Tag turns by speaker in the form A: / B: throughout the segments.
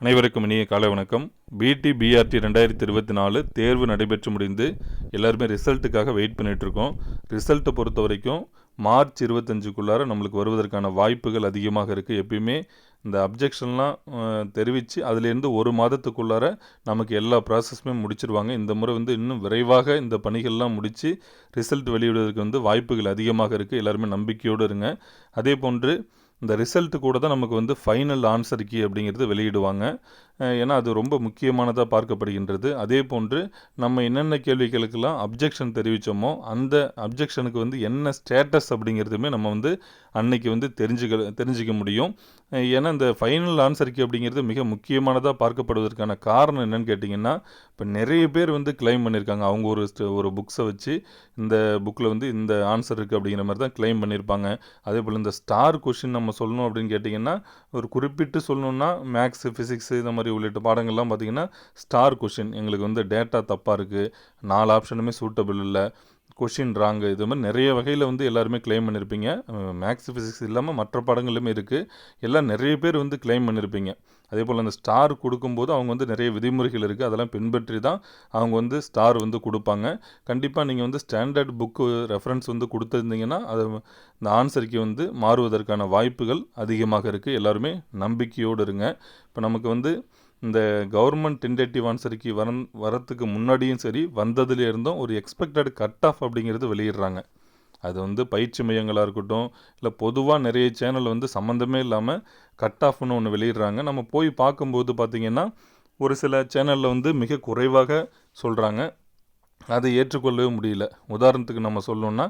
A: அனைவருக்கும் இனிய காலை வணக்கம். பிடி பிஆர்டி ரெண்டாயிரத்தி இருபத்தி நாலு தேர்வு நடைபெற்று முடிந்து எல்லாருமே ரிசல்ட்டுக்காக வெயிட் பண்ணிகிட்ருக்கோம் ரிசல்ட்டை பொறுத்த வரைக்கும் மார்ச் இருபத்தஞ்சுக்குள்ளார நம்மளுக்கு வருவதற்கான வாய்ப்புகள் அதிகமாக இருக்குது எப்பயுமே இந்த அப்ஜெக்ஷன்லாம் தெரிவித்து அதுலேருந்து ஒரு மாதத்துக்குள்ளார நமக்கு எல்லா ப்ராசஸுமே முடிச்சிருவாங்க. இந்த முறை வந்து இன்னும் விரைவாக இந்த பணிகள்லாம் முடித்து ரிசல்ட் வெளியிடுவதற்கு வந்து வாய்ப்புகள் அதிகமாக இருக்குது எல்லாருமே நம்பிக்கையோடு இருங்க. அதே போன்று இந்த ரிசல்ட்டு கூட தான் நமக்கு வந்து ஃபைனல் ஆன்சர் கீ அப்படிங்கிறது வெளியிடுவாங்க. ஏன்னா அது ரொம்ப முக்கியமானதாக பார்க்கப்படுகின்றது. அதே போன்று நம்ம என்னென்ன கேள்விகளுக்கெல்லாம் அப்ஜெக்ஷன் தெரிவித்தோமோ அந்த அப்ஜெக்ஷனுக்கு வந்து என்ன ஸ்டேட்டஸ் அப்படிங்கிறதுமே நம்ம வந்து அன்னைக்கு வந்து தெரிஞ்சுக்க தெரிஞ்சிக்க முடியும். ஏன்னா இந்த ஃபைனல் ஆன்சர் கீ அப்படிங்கிறது மிக முக்கியமானதாக பார்க்கப்படுவதற்கான காரணம் என்னன்னு கேட்டிங்கன்னா இப்போ நிறைய பேர் வந்து கிளைம் பண்ணியிருக்காங்க அவங்க ஒரு ஒரு புக்ஸை வச்சு இந்த புக்கில் வந்து இந்த ஆன்சர் இருக்குது அப்படிங்கிற மாதிரி தான் கிளைம் பண்ணியிருப்பாங்க அதே போல் இந்த ஸ்டார் கொஷின் நம்ம சொல்லணும் அப்படின்னு கேட்டிங்கன்னா ஒரு குறிப்பிட்டு சொல்லணும்னா மேக்ஸ் ஃபிசிக்ஸ் இந்த மாதிரி உள்ளிட்ட பாடங்கள்லாம் பார்த்தீங்கன்னா ஸ்டார் கொஷின் எங்களுக்கு வந்து டேட்டா தப்பாக இருக்குது நாலு ஆப்ஷனுமே சூட்டபிள் இல்லை. கொஷின் ராங்கு இது மாதிரி நிறைய வகையில் வந்து எல்லாருமே கிளைம் பண்ணியிருப்பீங்க மேக்ஸ் ஃபிசிக்ஸ் இல்லாமல் மற்ற பாடங்களுமே இருக்குது எல்லாம் நிறைய பேர் வந்து கிளைம் பண்ணியிருப்பீங்க அதே போல் அந்த ஸ்டார் கொடுக்கும்போது அவங்க வந்து நிறைய விதிமுறைகள் இருக்குது அதெல்லாம் பின்பற்றி தான் அவங்க வந்து ஸ்டார் வந்து கொடுப்பாங்க. கண்டிப்பாக நீங்கள் வந்து ஸ்டாண்டர்ட் புக்கு ரெஃபரன்ஸ் வந்து கொடுத்துருந்தீங்கன்னா அது இந்த ஆன்சருக்கு வந்து மாறுவதற்கான வாய்ப்புகள் அதிகமாக இருக்குது எல்லாருமே நம்பிக்கையோடு இருங்க. இப்போ நமக்கு வந்து இந்த கவர்மெண்ட் டென்டேட்டிவ் ஆன்சருக்கு வர வரத்துக்கு முன்னாடியும் சரி வந்ததுல இருந்தும் ஒரு எக்ஸ்பெக்டட் கட் ஆஃப் அப்படிங்கிறது வெளியிடுறாங்க. அது வந்து பயிற்சி மையங்களாக இருக்கட்டும் இல்லை பொதுவாக நிறைய சேனல் வந்து சம்மந்தமே இல்லாமல் கட் ஆஃப்னு ஒன்று வெளியிடுறாங்க. நம்ம போய் பார்க்கும்போது பார்த்திங்கன்னா ஒரு சில சேனலில் வந்து மிக குறைவாக சொல்கிறாங்க அதை ஏற்றுக்கொள்ளவே முடியல. உதாரணத்துக்கு நம்ம சொல்லணும்னா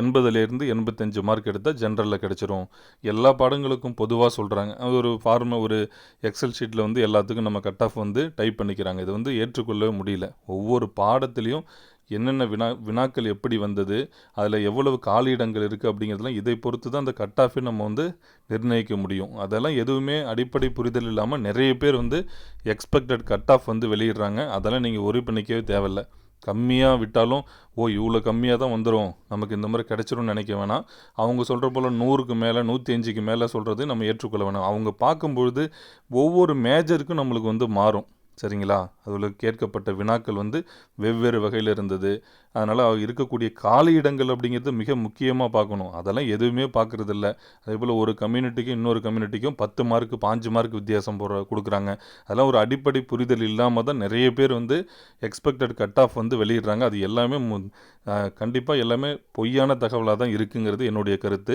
A: எண்பதுலேருந்து எண்பத்தஞ்சு மார்க் எடுத்தால் ஜென்ரலில் கிடச்சிரும். எல்லா பாடங்களுக்கும் பொதுவாக சொல்கிறாங்க அது ஒரு ஃபார்மை ஒரு எக்ஸல் ஷீட்டில் வந்து எல்லாத்துக்கும் நம்ம கட் ஆஃப் வந்து டைப் பண்ணிக்கிறாங்க. இது வந்து ஏற்றுக்கொள்ளவே முடியல. ஒவ்வொரு பாடத்துலேயும் என்னென்ன வினா வினாக்கள் எப்படி வந்தது அதில் எவ்வளவு காலியிடங்கள் இருக்குது அப்படிங்கிறதுலாம் இதை பொறுத்து தான் அந்த கட் ஆஃபை நம்ம வந்து நிர்ணயிக்க முடியும். அதெல்லாம் எதுவுமே அடிப்படை புரிதல் இல்லாமல் நிறைய பேர் வந்து எக்ஸ்பெக்டட் கட் ஆஃப் வந்து வெளியிடுறாங்க. அதெல்லாம் நீங்கள் ஒரி பண்ணிக்கவே தேவையில்ல. கம்மியாக விட்டாலும் ஓ இவ்வளோ கம்மியாக தான் வந்துடும் நமக்கு இந்த மாதிரி கிடச்சிரும்னு நினைக்க வேணாம். அவங்க சொல்கிற போல் நூறுக்கு மேலே நூற்றி அஞ்சுக்கு மேலே சொல்கிறது நம்ம ஏற்றுக்கொள்ள வேணாம். அவங்க பார்க்கும்பொழுது ஒவ்வொரு மேஜருக்கும் நம்மளுக்கு வந்து மாறும். சரிங்களா? அதில் கேட்கப்பட்ட வினாக்கள் வந்து வெவ்வேறு வகையில் இருந்தது. அதனால் இருக்கக்கூடிய காலி இடங்கள் அப்படிங்கிறது மிக முக்கியமாக பார்க்கணும். அதெல்லாம் எதுவுமே பார்க்குறது இல்லை அதே போல் ஒரு கம்யூனிட்டிக்கும் இன்னொரு கம்யூனிட்டிக்கும் பத்து மார்க்கு பாஞ்சு மார்க் வித்தியாசம் போடுற கொடுக்குறாங்க. அதெல்லாம் ஒரு அடிப்படை புரிதல் இல்லாமல் தான் நிறைய பேர் வந்து எக்ஸ்பெக்டட் கட் ஆஃப் வந்து வெளியிடுறாங்க. அது எல்லாமே கண்டிப்பாக எல்லாமே பொய்யான தகவலாக தான் இருக்குங்கிறது என்னுடைய கருத்து.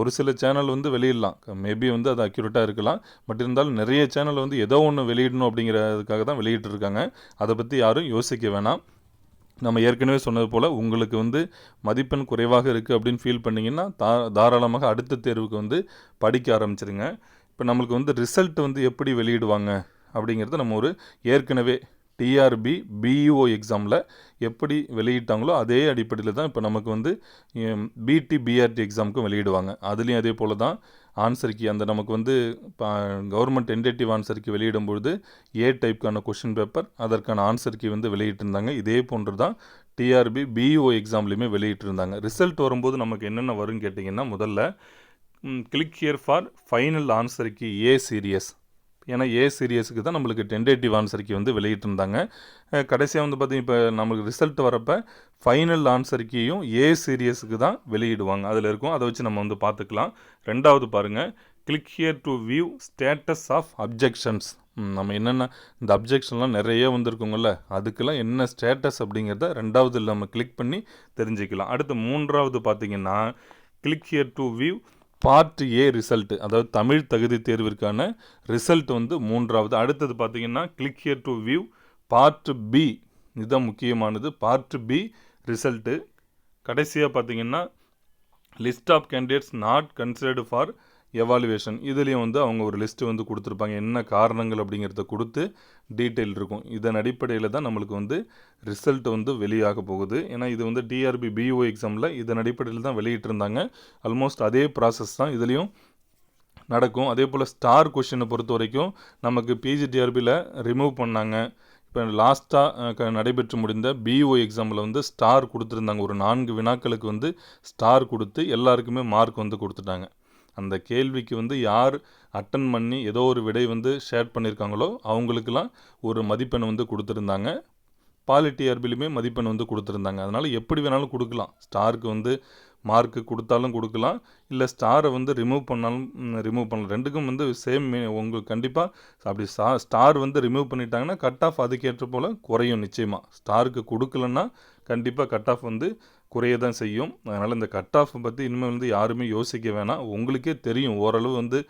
A: ஒரு சில சேனல் வந்து வெளியிடலாம். மேபி வந்து அது அக்யூரேட்டாக இருக்கலாம். பட் இருந்தாலும் நிறைய சேனல் வந்து ஏதோ ஒன்று வெளியிடணும் அப்படிங்கிறதுக்காக தான் வெளியிட்டிருக்காங்க. அதை பற்றி யாரும் யோசிக்க வேணாம். நம்ம ஏற்கனவே சொன்னது போல் உங்களுக்கு வந்து மதிப்பெண் குறைவாக இருக்குது அப்படின்னு ஃபீல் பண்ணிங்கன்னா தா தாராளமாக அடுத்த தேர்வுக்கு வந்து படிக்க ஆரம்பிச்சிருங்க. இப்போ நம்மளுக்கு வந்து ரிசல்ட் வந்து எப்படி வெளியிடுவாங்க அப்படிங்கிறது நம்ம ஒரு ஏற்கனவே டிஆர்பி பிஇஓ எக்ஸாமில் எப்படி வெளியிட்டாங்களோ அதே அடிப்படையில் தான் இப்போ நமக்கு வந்து பிடி பிஆர்டி எக்ஸாமுக்கும் வெளியிடுவாங்க. அதுலேயும் அதே போல் தான் ஆன்சர் அந்த நமக்கு வந்து கவர்மெண்ட் டென்டேட்டிவ் ஆன்சர் வெளியிடும் பொழுது ஏ டைப்க்கான கொஷின் பேப்பர் அதற்கான ஆன்சர் கீ வந்து வெளியிட்டிருந்தாங்க. இதே போன்று தான் டிஆர்பி பிஇஓ எக்ஸாம்லேயுமே வெளியிட்டிருந்தாங்க. ரிசல்ட் வரும்போது நமக்கு என்னென்ன வரும்னு கேட்டிங்கன்னா முதல்ல click here for final answer A series ஏன்னா ஏ சீரியஸுக்கு தான் நம்மளுக்கு டென்டேட்டிவ் ஆன்சர் கீ வந்து வெளியிட்டிருந்தாங்க. கடைசியாக வந்து பார்த்திங்க இப்போ நம்மளுக்கு ரிசல்ட் வரப்போ ஃபைனல் ஆன்சர் கீயும் ஏ சீரியஸுக்கு தான் வெளியிடுவாங்க. அதில் இருக்கும். அதை வச்சு நம்ம வந்து பார்த்துக்கலாம் ரெண்டாவது பாருங்கள் click here to view status of objections நம்ம என்னென்ன இந்த அப்ஜெக்ஷன்லாம் நிறைய வந்திருக்குங்கள்ல அதுக்கெல்லாம் என்ன ஸ்டேட்டஸ் அப்படிங்கிறத ரெண்டாவது நம்ம கிளிக் பண்ணி தெரிஞ்சுக்கலாம். அடுத்து மூன்றாவது பார்த்திங்கன்னா click here to view part A result அதாவது தமிழ் தகுதி தேர்விற்கான ரிசல்ட் வந்து மூன்றாவது. அடுத்தது பார்த்தீங்கன்னா click here to view part B இதுதான் முக்கியமானது. பார்ட் பி ரிசல்ட்டு கடைசியாக பார்த்தீங்கன்னா list of candidates not considered for evaluation இதுலேயும் வந்து அவங்க ஒரு லிஸ்ட்டு வந்து கொடுத்துருப்பாங்க. என்ன காரணங்கள் அப்படிங்கிறத கொடுத்து டீட்டெயில் இருக்கும். இதன் அடிப்படையில் தான் நம்மளுக்கு வந்து ரிசல்ட் வந்து வெளியாக போகுது. ஏன்னா இது வந்து டிஆர்பி பிஓ எக்ஸாமில் இதன் அடிப்படையில் தான் வெளியிட்டிருந்தாங்க. ஆல்மோஸ்ட் அதே ப்ராசஸ் தான் இதுலேயும் நடக்கும். அதே போல் ஸ்டார் கொஷினை பொறுத்த வரைக்கும் நமக்கு பிஜிடிஆர்பியில் ரிமூவ் பண்ணாங்க. இப்போ லாஸ்ட்டாக நடைபெற்று முடிந்த பிஓ எக்ஸாமில் வந்து ஸ்டார் கொடுத்துருந்தாங்க. ஒரு நான்கு வினாக்களுக்கு வந்து ஸ்டார் கொடுத்து எல்லாருக்குமே மார்க் வந்து கொடுத்துட்டாங்க. அந்த கேள்விக்கு வந்து யார் அட்டன் பண்ணி ஏதோ ஒரு விடை வந்து ஷேர் பண்ணியிருக்காங்களோ அவங்களுக்கெல்லாம் ஒரு மதிப்பெண் வந்து கொடுத்துருந்தாங்க. பாலிட்டி பாலிடிஆர்பிலுமே மதிப்பெண் வந்து கொடுத்துருந்தாங்க. அதனால் எப்படி வேணாலும் கொடுக்கலாம். ஸ்டாருக்கு வந்து மார்க்கு கொடுத்தாலும் கொடுக்கலாம். இல்லை ஸ்டாரை வந்து ரிமூவ் பண்ணாலும் ரிமூவ் பண்ணலாம். ரெண்டுக்கும் வந்து சேம் உங்களுக்கு கண்டிப்பாக அப்படி ஸ்டா ஸ்டார் வந்து ரிமூவ் பண்ணிட்டாங்கன்னா கட் ஆஃப் அதுக்கேற்ற போல் குறையும் நிச்சயமாக ஸ்டாருக்கு கொடுக்கலன்னா கண்டிப்பாக கட் ஆஃப் வந்து குறைய தான் செய்யும். அதனால் இந்த கட் ஆஃப் பற்றி இனிமேல் வந்து யாருமே யோசிக்க வேணாம். உங்களுக்கே தெரியும். ஓரளவு வந்து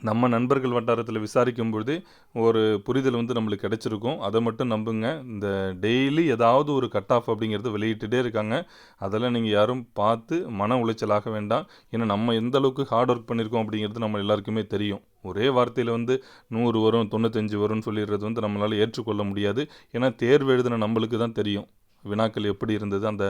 A: நம்ம நண்பர்கள் வட்டாரத்தில் விசாரிக்கும் பொழுது ஒரு புரிதல் வந்து நம்மளுக்கு கிடைச்சிருக்கும். அதை மட்டும் நம்புங்க. இந்த டெய்லி ஏதாவது ஒரு கட் ஆஃப் அப்படிங்கிறது வெளியிட்டுட்டே இருக்காங்க. அதெல்லாம் நீங்கள் யாரும் பார்த்து மன உளைச்சலாக வேண்டாம். ஏன்னா நம்ம எந்த அளவுக்கு ஹார்ட் ஒர்க் பண்ணியிருக்கோம் அப்படிங்கிறது நம்ம எல்லாருக்குமே தெரியும். ஒரே வார்த்தையில் வந்து நூறு வரும் தொண்ணூத்தஞ்சு வரும்னு சொல்லிடுறது வந்து நம்மளால் ஏற்றுக்கொள்ள முடியாது. ஏன்னா தேர்வு எழுதின நம்மளுக்கு தான் தெரியும். வினாக்கள் எப்படி இருந்தது? அந்த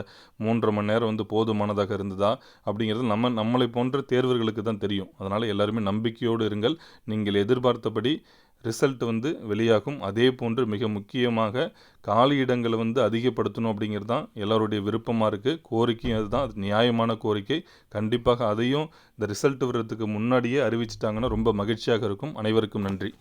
A: மூன்றரை மணி நேரம் வந்து போதுமானதாக இருந்ததா? அப்படிங்கிறது நம்ம நம்மளை போன்ற தேர்வர்களுக்கு தான் தெரியும். அதனால் எல்லாருமே நம்பிக்கையோடு இருங்கள். நீங்கள் எதிர்பார்த்தபடி ரிசல்ட் வந்து வெளியாகும். அதே போன்று மிக முக்கியமாக காலி இடங்களை வந்து அதிகப்படுத்தணும் அப்படிங்கிறது தான் எல்லாருடைய விருப்பமாக இருக்குது கோரிக்கையும் அதுதான். அது நியாயமான கோரிக்கை. கண்டிப்பாக அதையும் இந்த ரிசல்ட் வர்றதுக்கு முன்னாடியே அறிவிச்சிட்டாங்கன்னா ரொம்ப மகிழ்ச்சியாக இருக்கும். அனைவருக்கும் நன்றி.